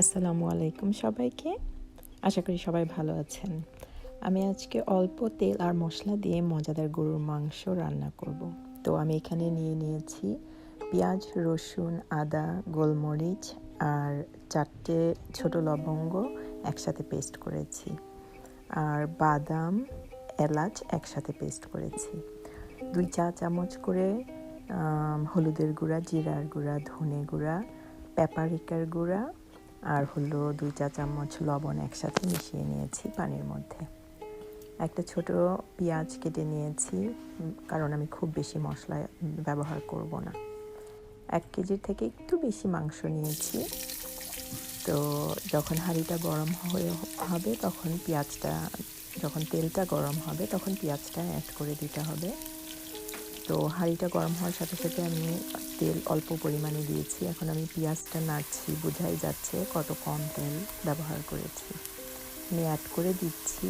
আসসালামু আলাইকুম সবাইকে। আশা করি সবাই ভালো আছেন। আমি আজকে অল্প তেল আর মশলা দিয়ে মজাদার গরুর মাংস রান্না করব। তো আমি এখানে নিয়ে নিয়েছি পেঁয়াজ, রসুন, আদা, গোলমরিচ আর চারটে ছোট লবঙ্গ একসাথে পেস্ট করেছি। আর বাদাম, এলাচ একসাথে পেস্ট করেছি। দুই চা চামচ করে হলুদের গুঁড়া, জিরার গুঁড়া, ধনে গুঁড়া, পেপারিকার গুঁড়া আর হলো দুই চা চামচ লবণ একসাথে মিশিয়ে নিয়েছি পানির মধ্যে। একটা ছোট পেঁয়াজ কেটে নিয়েছি, কারণ আমি খুব বেশি মশলা ব্যবহার করব না। এক কেজির থেকে একটু বেশি মাংস নিয়েছি। তো যখন হাঁড়িটা গরম হয়ে হবে, তখন পেঁয়াজটা, যখন তেলটা গরম হবে, তখন পেঁয়াজটা অ্যাড করে দিতে হবে। তো হাঁড়িটা গরম হওয়ার সাথে সাথে আমি তেল অল্প পরিমাণে দিয়েছি। এখন আমি পেঁয়াজটা নাড়ছি, বোঝাই যাচ্ছে কত কম তেল ব্যবহার করেছি। আমি অ্যাড করে দিচ্ছি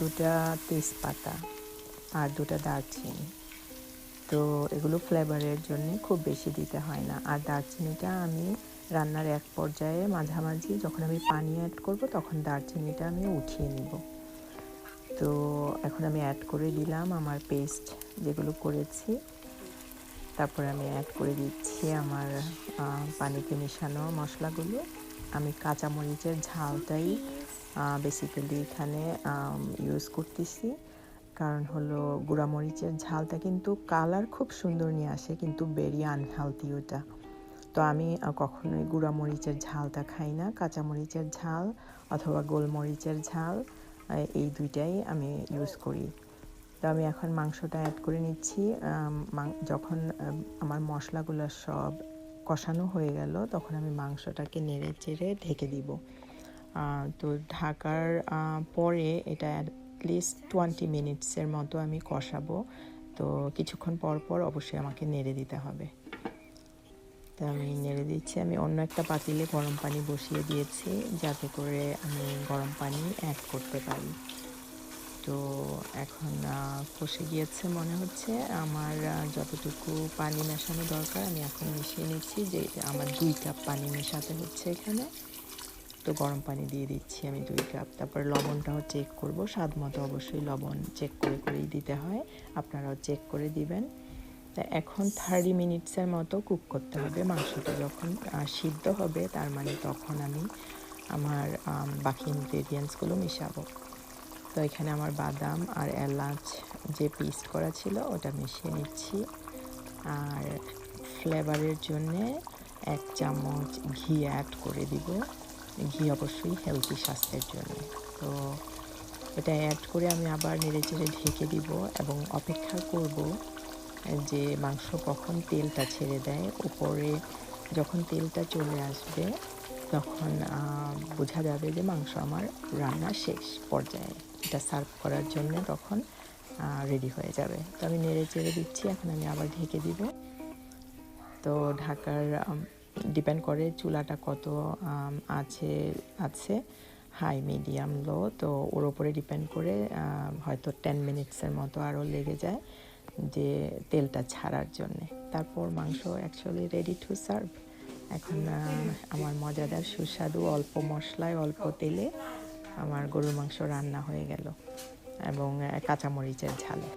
দুটা তেজপাতা আর দুটা দারচিনি। তো এগুলো ফ্লেভারের জন্য খুব বেশি দিতে হয় না। আর দারচিনিটা আমি রান্নার এক পর্যায়ে মাঝামাঝি যখন আমি পানি অ্যাড করব তখন দারচিনিটা আমি উঠিয়ে নিব। তো এখন আমি অ্যাড করে দিলাম আমার পেস্ট যেগুলো করেছি। তারপরে আমি অ্যাড করে দিচ্ছি আমার পানিতে মেশানো মশলাগুলো। আমি কাঁচামরিচের ঝালটাই বেসিক্যালি এখানে ইউজ করতেছি। কারণ হলো গুঁড়ামরিচের ঝালটা কিন্তু কালার খুব সুন্দর নিয়ে আসে, কিন্তু বেরি আনহেলদি ওটা। তো আমি কখনোই গুঁড়ামরিচের ঝালটা খাই না। কাঁচামরিচের ঝাল অথবা গোলমরিচের ঝাল। এই দুইটাই আমি ইউজ করি। তো আমি এখন মাংসটা অ্যাড করে নিচ্ছি। যখন আমার মশলাগুলো সব কষানো হয়ে গেল, তখন আমি মাংসটাকে নেড়ে চেড়ে ঢেকে দিব। তো ঢাকার পরে এটা অ্যাটলিস্ট টোয়েন্টি মিনিটসের মতো আমি কষাবো। তো কিছুক্ষণ পর পর অবশ্যই আমাকে নেড়ে দিতে হবে। তো আমি নেড়ে দিচ্ছি। আমি অন্য একটা পাতিলে গরম পানি বসিয়ে দিয়েছি, যাতে করে আমি গরম পানি অ্যাড করতে পারি। তো এখন কষে গিয়েছে মনে হচ্ছে। আমার যতটুকু পানি মেশানো দরকার, আমি এখন মিশিয়ে নিচ্ছি যে, আমার দুই কাপ পানি মেশাতে হচ্ছে এখানে। তো গরম পানি দিয়ে দিচ্ছি আমি দুই কাপ। তারপর লবণটাও চেক করব। স্বাদ মতো অবশ্যই লবণ চেক করে করেই দিতে হয়। আপনারাও চেক করে দিবেন। তা এখন থার্টি মিনিটসের মতো কুক করতে হবে। মাংসটা যখন সিদ্ধ হবে তার মানে তখন আমি আমার আম, বাকি ইনগ্রেডিয়েন্টসগুলো মিশাবো। তো এখানে আমার বাদাম আর এলাচ যে পিস করা ছিল ওটা মিশিয়ে নিচ্ছি। আর ফ্লেভারের জন্যে এক চামচ ঘি অ্যাড করে দিব। ঘি অবশ্যই হেলদি স্বাস্থ্যের জন্য। তো এটা অ্যাড করে আমি আবার নেড়ে চেড়ে ঢেকে দিব এবং অপেক্ষা করব যে মাংস কখন তেলটা ছেড়ে দেয়, উপরে যখন তেলটা চলে আসবে, তখন বোঝা যাবে যে মাংস আমার রান্না শেষ পর্যায়ে। এটা সার্ভ করার জন্য তখন রেডি হয়ে যাবে। তো আমি নেড়ে চেড়ে দিচ্ছি, এখন আমি আবার ঢেকে দিব। তো ঢাকার ডিপেন্ড করে চুলাটা কত আছে আছে হাই মিডিয়াম লো তো ওর ওপরে ডিপেন্ড করে হয়তো টেন মিনিটসের মতো আরও লেগে যায়। যে তেলটা ছাড়ার জন্যে। তারপর মাংস অ্যাকচুয়ালি রেডি টু সার্ভ এখন আমার মজাদার সুস্বাদু অল্প মশলায় অল্প তেলে আমার গরুর মাংস রান্না হয়ে গেল এবং কাঁচামরিচের ঝালে।